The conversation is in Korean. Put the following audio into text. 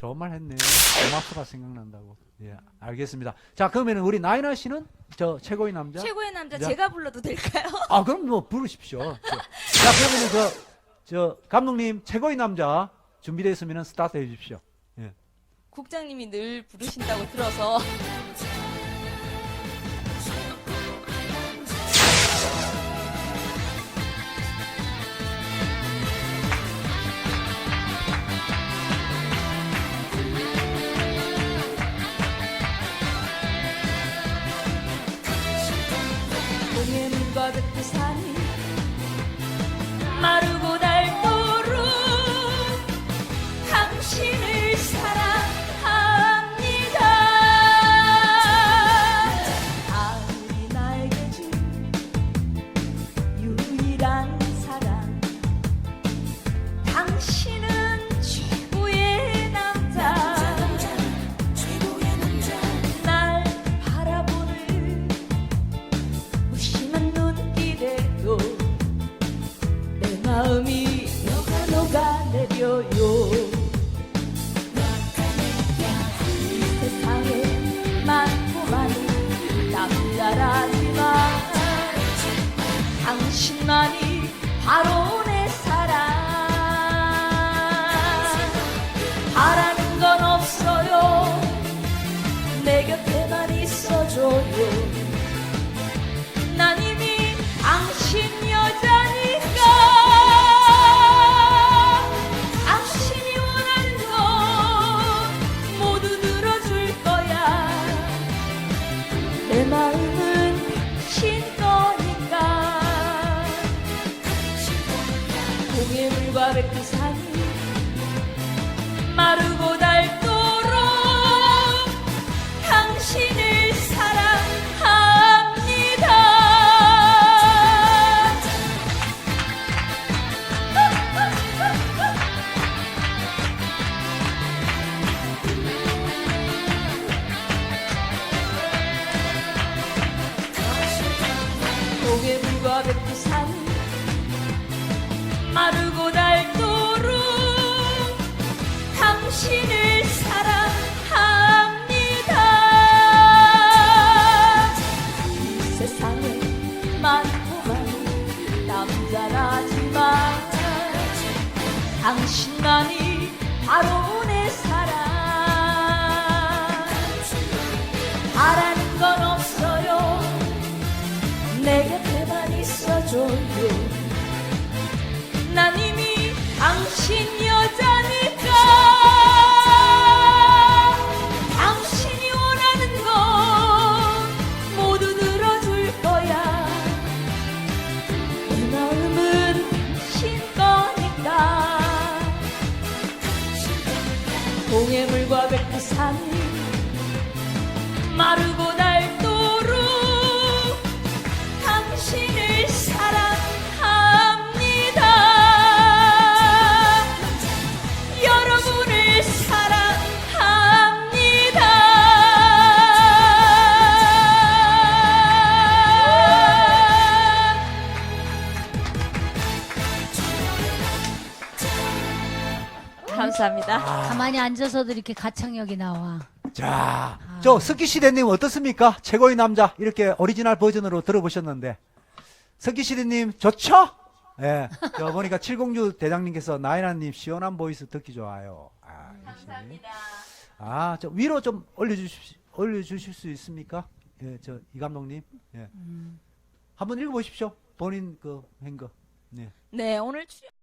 좋은 말 했네. 고맙소가 생각난다고. 예, 알겠습니다. 자, 그러면 우리 나이나 씨는 저 최고의 남자? 최고의 남자 자. 제가 불러도 될까요? 아, 그럼 뭐 부르십시오. 저, 자, 그러면 저, 저 감독님 최고의 남자 준비되었으면 스타트 해 주십시오. 예. 국장님이 늘 부르신다고 들어서 동해 마음이 녹아 녹아 내려요. 이 세상에 많고 마음은 당신 거니까. 동해물과 백두산 동해물과 백두산이 마르고 닳도록 당신을 사랑합니다. 이 세상에 많고 많은 남자라지만 당신만이 바로 있어줘요. 난 이미 당신 여자니까. 당신이 원하는 건 모두 들어줄 거야. 내 마음은 당신 거니까. 동해물과 백두산 감사합니다. 가만히 앉아서도 이렇게 가창력이 나와. 자, 저 석기 시대님 어떻습니까? 최고의 남자 이렇게 오리지널 버전으로 들어보셨는데 석기 시대님 좋죠? 예, 저 보니까 706 대장님께서 나이나님 시원한 보이스 듣기 좋아요. 아, 역시. 아, 저 위로 좀 올려주실 올려주실 수 있습니까? 예, 저 이 감독님, 예, 한번 읽어보십시오. 본인 그한 거. 네. 네, 오늘 출연